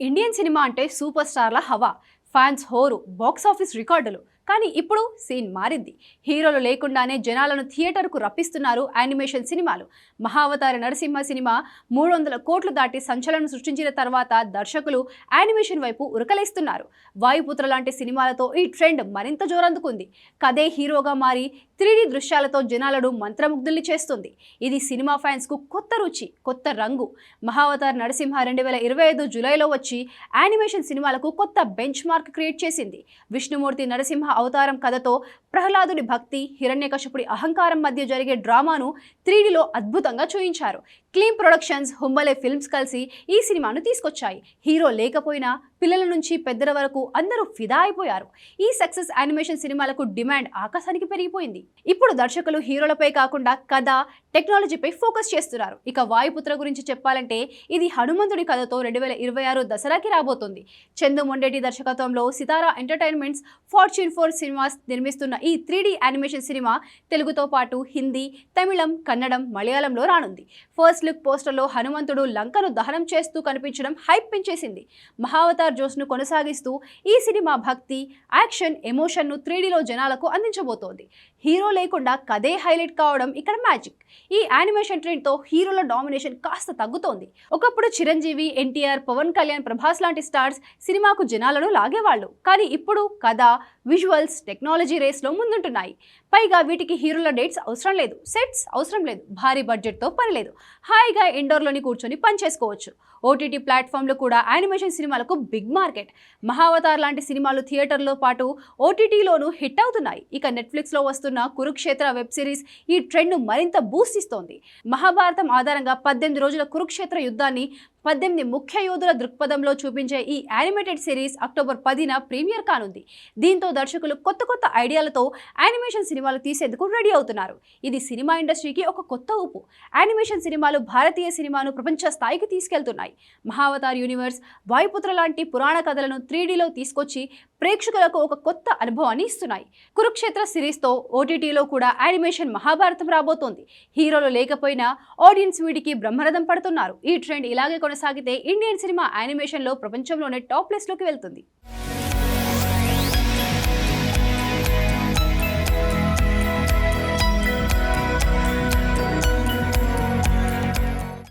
Indian cinema అంటే super స్టార్ల హవా. ఫ్యాన్స్ హోరు బాక్స్ ఆఫీస్ రికార్డులు కానీ ఇప్పుడు సీన్ మారింది. హీరోలు లేకుండానే జనాలను థియేటర్కు రప్పిస్తున్నారు యానిమేషన్ సినిమాలు. మహావతార నరసింహ సినిమా మూడు వందల కోట్లు దాటి సంచలనం సృష్టించిన తర్వాత దర్శకులు యానిమేషన్ వైపు ఉరకలేస్తున్నారు. వాయుపుత్ర లాంటి సినిమాలతో ఈ ట్రెండ్ మరింత జోరందుకుంది. కథే హీరోగా మారి త్రీడీ దృశ్యాలతో జనాలను మంత్రముగ్ధుల్ని చేస్తుంది. ఇది సినిమా ఫ్యాన్స్కు కొత్త రుచి కొత్త రంగు. మహావతార్ నరసింహ రెండు వేల ఇరవై ఐదు జూలైలో వచ్చి యానిమేషన్ సినిమాలకు కొత్త బెంచ్ మార్క్ క్రియేట్ చేసింది. విష్ణుమూర్తి నరసింహ అవతారం కథతో ప్రహ్లాదుని భక్తి హిరణ్యకశపుడి అహంకారం మధ్య జరిగే డ్రామాను త్రీడీలో అద్భుతంగా చూయించారు. క్లీన్ ప్రొడక్షన్స్ హుంబలే ఫిల్మ్స్ కలిసి ఈ సినిమాను తీసుకొచ్చాయి. హీరో లేకపోయినా పిల్లల నుంచి పెద్దల వరకు అందరూ ఫిదా అయిపోయారు. ఈ సక్సెస్ యానిమేషన్ సినిమాలకు డిమాండ్ ఆకాశానికి పెరిగిపోయింది. ఇప్పుడు దర్శకులు హీరోలపై కాకుండా కథ టెక్నాలజీపై ఫోకస్ చేస్తున్నారు. ఇక వాయుపుత్ర గురించి చెప్పాలంటే ఇది హనుమంతుడి కథతో రెండు వేల ఇరవై ఆరు దసరాకి రాబోతుంది. చందు మొండేటి దర్శకత్వంలో Sithara Entertainments Fortune Four Cinemas నిర్మిస్తున్న ఈ ఈ త్రీ యానిమేషన్ సినిమా తెలుగుతో పాటు హిందీ తమిళం కన్నడం మలయాళంలో రానుంది. ఫస్ట్ లుక్ పోస్టర్లో హనుమంతుడు లంకను దహనం చేస్తూ కనిపించడం హైప్ పెంచేసింది. మహావతార్ జోస్ను కొనసాగిస్తూ ఈ సినిమా భక్తి యాక్షన్ ఎమోషన్ను త్రీడీలో జనాలకు అందించబోతోంది. హీరో లేకుండా కథే హైలైట్ కావడం ఇక్కడ మ్యాజిక్. ఈ యానిమేషన్ ట్రెండ్తో హీరోల డామినేషన్ కాస్త తగ్గుతోంది. ఒకప్పుడు చిరంజీవి ఎన్టీఆర్ పవన్ కళ్యాణ్ ప్రభాస్ లాంటి స్టార్స్ సినిమాకు జనాలను లాగేవాళ్ళు. కానీ ఇప్పుడు కథ విజువల్స్ టెక్నాలజీ రేస్లో ముందుంటున్నాయి. పైగా వీటికి హీరోల డేట్స్ అవసరం లేదు. సెట్స్ అవసరం లేదు. భారీ బడ్జెట్తో పని లేదు. హాయిగా ఇండోర్లోని కూర్చొని పనిచేసుకోవచ్చు ఓటీటీ ప్లాట్ఫామ్లో కూడా యానిమేషన్ సినిమాలకు బిగ్ మార్కెట్. మహావతార్ లాంటి సినిమాలు థియేటర్లో పాటు ఓటీటీలోనూ హిట్ అవుతున్నాయి. ఇక నెట్ఫ్లిక్స్లో వస్తున్న కురుక్షేత్ర వెబ్ సిరీస్ ఈ ట్రెండ్ను మరింత బూస్ట్ ఇస్తోంది. మహాభారతం ఆధారంగా పద్దెనిమిది రోజుల కురుక్షేత్ర యుద్ధాన్ని పద్దెనిమిది ముఖ్య యోధుల దృక్పథంలో చూపించే ఈ యానిమేటెడ్ సిరీస్ అక్టోబర్ పదిన ప్రీమియర్ కానుంది. దీంతో దర్శకులు కొత్త కొత్త ఐడియాలతో యానిమేషన్ సినిమాలు తీసేందుకు రెడీ అవుతున్నారు. ఇది సినిమా ఇండస్ట్రీకి ఒక కొత్త ఊపు. యానిమేషన్ సినిమాలు భారతీయ సినిమాను ప్రపంచ స్థాయికి తీసుకెళ్తున్నాయి. మహావతార్ యూనివర్స్ వాయుపుత్ర లాంటి పురాణ కథలను త్రీడీలో తీసుకొచ్చి ప్రేక్షకులకు ఒక కొత్త అనుభవాన్ని ఇస్తున్నాయి. కురుక్షేత్ర సిరీస్తో ఓటీటీలో కూడా యానిమేషన్ మహాభారతం రాబోతోంది. హీరోలు లేకపోయినా ఆడియన్స్ వీడికి బ్రహ్మరథం పడుతున్నారు. ఈ ట్రెండ్ ఇలాగే కొనసాగితే ఇండియన్ సినిమా యానిమేషన్లో ప్రపంచంలోనే టాప్ ప్లేస్లోకి వెళ్తుంది.